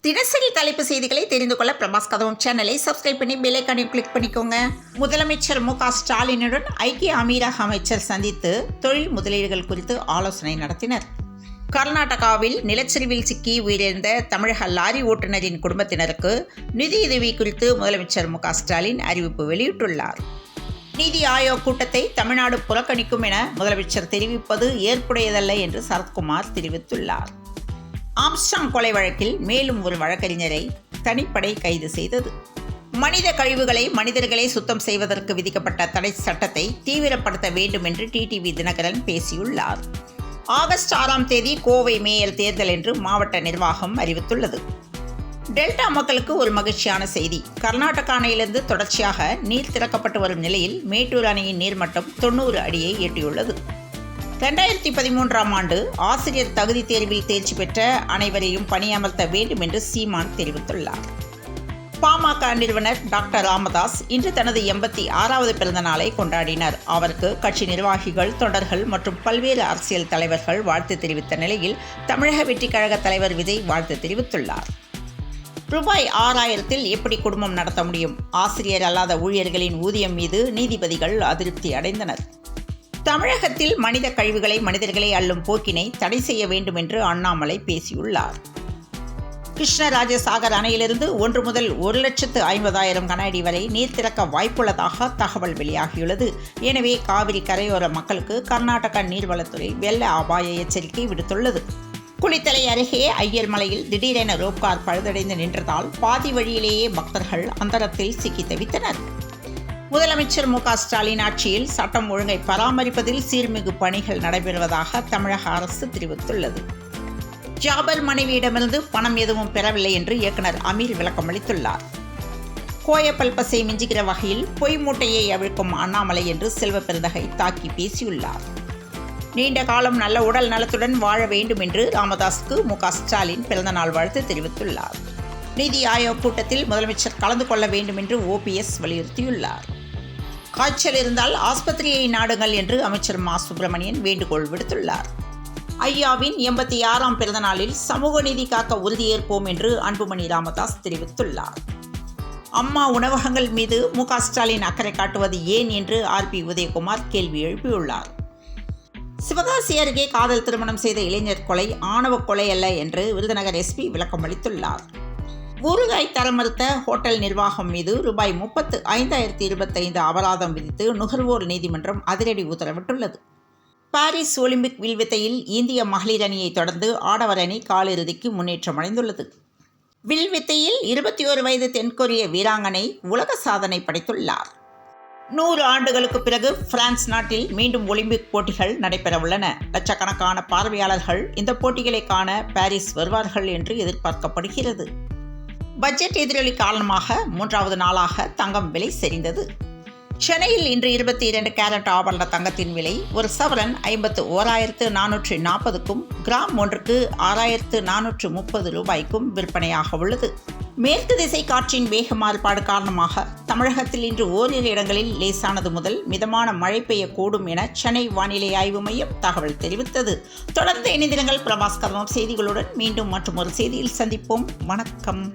தினசரி தலைப்பு செய்திகளை தெரிந்து கொள்ள பிரபாஸ் கதவம் சேனலை சப்ஸ்கிரைப் பண்ணி பெல்லைக்கானை கிளிக் பண்ணிக்கோங்க. முதலமைச்சர் மு ஸ்டாலினுடன் ஐக்கிய அமீரக அமைச்சர் சந்தித்து தொழில் முதலீடுகள் குறித்து ஆலோசனை நடத்தினர். கர்நாடகாவில் நிலச்சரிவில் சிக்கி உயிரிழந்த தமிழக லாரி ஓட்டுநரின் குடும்பத்தினருக்கு நிதியுதவி குறித்து முதலமைச்சர் மு ஸ்டாலின் அறிவிப்பு வெளியிட்டுள்ளார். நீதி ஆயோக் கூட்டத்தை தமிழ்நாடு புறக்கணிக்கும் என முதலமைச்சர் தெரிவிப்பது ஏற்புடையதல்ல என்று சரத்குமார் தெரிவித்துள்ளார். ஆம்ஸ்டாங் கொலை வழக்கில் மேலும் ஒரு வழக்கறிஞரை தனிப்படை கைது செய்தது. மனித கழிவுகளை மனிதர்களே சுத்தம் செய்வதற்கு விதிக்கப்பட்ட தடை சட்டத்தை தீவிரப்படுத்த வேண்டும் என்று டிடிவி தினகரன் பேசியுள்ளார். ஆகஸ்ட் ஆறாம் தேதி கோவை மேயர் தேர்தல் என்று மாவட்ட நிர்வாகம் அறிவித்துள்ளது. டெல்டா மக்களுக்கு ஒரு மகிழ்ச்சியான செய்தி. கர்நாடக அணையிலிருந்து தொடர்ச்சியாக நீர் திறக்கப்பட்டு வரும் நிலையில் மேட்டூர் அணையின் நீர்மட்டம் தொண்ணூறு அடியை எட்டியுள்ளது. ரெண்டாயிரத்தி பதிமூன்றாம் ஆண்டு ஆசிரியர் தகுதி தேர்வில் தேர்ச்சி பெற்ற அனைவரையும் பணியமர்த்த வேண்டும் என்று சீமான் தெரிவித்துள்ளார். பாமக நிறுவனர் டாக்டர் ராமதாஸ் இன்று தனது எண்பத்தி ஆறாவது பிறந்த நாளை கொண்டாடினார். அவருக்கு கட்சி நிர்வாகிகள் தொண்டர்கள் மற்றும் பல்வேறு அரசியல் தலைவர்கள் வாழ்த்து தெரிவித்த நிலையில் தமிழக வெற்றிக் கழக தலைவர் விஜய் வாழ்த்து தெரிவித்துள்ளார். ரூபாய் ஆறாயிரத்தில் எப்படி குடும்பம் நடத்த முடியும்? ஆசிரியர் அல்லாத ஊழியர்களின் ஊதியம் மீது நீதிபதிகள் அதிருப்தி அடைந்தனர். தமிழகத்தில் மனித கழிவுகளை மனிதர்களை அள்ளும் போக்கினை தடை செய்ய வேண்டும் என்று அண்ணாமலை பேசியுள்ளார். கிருஷ்ணராஜசாகர் அணையிலிருந்து ஒன்று முதல் ஒரு லட்சத்து ஐம்பதாயிரம் கன அடி வரை நீர் திறக்க வாய்ப்புள்ளதாக தகவல் வெளியாகியுள்ளது. எனவே காவிரி கரையோர மக்களுக்கு கர்நாடக நீர்வளத்துறை வெள்ள அபாய எச்சரிக்கை விடுத்துள்ளது. குளித்தலை அருகே ஐயர் மலையில் திடீரென ரோப்கார் பழுதடைந்து நின்றதால் பாதி வழியிலேயே பக்தர்கள் அந்தரத்தில் சிக்கி தவித்தனர். முதலமைச்சர் மு ஸ்டாலின் ஆட்சியில் சட்டம் ஒழுங்கை பராமரிப்பதில் சீர்மிகு பணிகள் நடைபெறுவதாக தமிழக அரசு தெரிவித்துள்ளது. ஜாபர் மனைவியிடமிருந்து பணம் எதுவும் பெறவில்லை என்று இயக்குனர் அமீர் விளக்கம் அளித்துள்ளார். கோயப்பல் பசை மிஞ்சுகிற வகையில் பொய் மூட்டையை அவிழ்க்கும் அண்ணாமலை என்று செல்வ பெருந்தகை தாக்கி பேசியுள்ளார். நீண்ட காலம் நல்ல உடல் நலத்துடன் வாழ வேண்டும் என்று ராமதாஸுக்கு மு ஸ்டாலின் பிறந்தநாள் வாழ்த்து தெரிவித்துள்ளார். நிதி ஆயோக் கூட்டத்தில் முதலமைச்சர் கலந்து கொள்ள வேண்டும் என்று ஓபிஎஸ் வலியுறுத்தியுள்ளார். காய்ச்சல் இருந்தால் ஆஸ்பத்திரியை நாடுங்கள் என்று அமைச்சர் மா. சுப்பிரமணியன் வேண்டுகோள் விடுத்துள்ளார். ஐயாவின் எண்பத்தி ஆறாம் பிறந்தநாளில் சமூக நீதி காக்க உறுதியேற்போம் என்று அன்புமணி ராமதாஸ் தெரிவித்துள்ளார். அம்மா உணவகங்கள் மீது மு. ஸ்டாலின் அக்கறை காட்டுவது ஏன் என்று ஆர். பி. உதயகுமார் கேள்வி எழுப்பியுள்ளார். சிவகாசி அருகே காதல் திருமணம் செய்த இளைஞர் கொலை ஆணவ கொலை அல்ல என்று விருதுநகர் எஸ்பி விளக்கம் அளித்துள்ளார் ஊறுகாய் தர மறுத்த ஹோட்டல் நிர்வாகம் மீது ரூபாய் முப்பத்து ஐந்தாயிரத்தி இருபத்தைந்து அபராதம் விதித்து நுகர்வோர் நீதிமன்றம் அதிரடி உத்தரவிட்டுள்ளது. பாரிஸ் ஒலிம்பிக் வில்வித்தையில் இந்திய மகளிர் அணியை தொடர்ந்து ஆடவர் அணி காலிறுதிக்கு முன்னேற்றம் அடைந்துள்ளது. வில்வித்தையில் இருபத்தி ஒரு வயது தென்கொரிய வீராங்கனை உலக சாதனை படைத்துள்ளார். நூறு ஆண்டுகளுக்கு பிறகு பிரான்ஸ் நாட்டில் மீண்டும் ஒலிம்பிக் போட்டிகள் நடைபெறவுள்ளன. லட்சக்கணக்கான பார்வையாளர்கள் இந்த போட்டிகளை காண பாரிஸ் வருவார்கள் என்று எதிர்பார்க்கப்படுகிறது. பட்ஜெட் எதிரொலி காரணமாக மூன்றாவது நாளாக தங்கம் விலை சரிந்தது சென்னையில் இன்று இருபத்தி இரண்டு கேரட் ஆபரண தங்கத்தின் விலை ஒரு சவரன் ஐம்பத்து ஓராயிரத்து நானூற்று நாற்பதுக்கும் கிராம் ஒன்றுக்கு ஆறாயிரத்து நானூற்று முப்பது ரூபாய்க்கும் விற்பனையாக உள்ளது. மேற்கு திசை காற்றின் வேக மாறுபாடு காரணமாக தமிழகத்தில் இன்று ஓரிரு இடங்களில் லேசானது முதல் மிதமான மழை பெய்யக்கூடும் என சென்னை வானிலை ஆய்வு மையம் தகவல் தெரிவித்தது. தொடர்ந்து இணைந்திருங்கள் பிரபாஸ் கர்மம் செய்திகளுடன் மீண்டும் மற்றும் ஒரு செய்தியில் சந்திப்போம். வணக்கம்.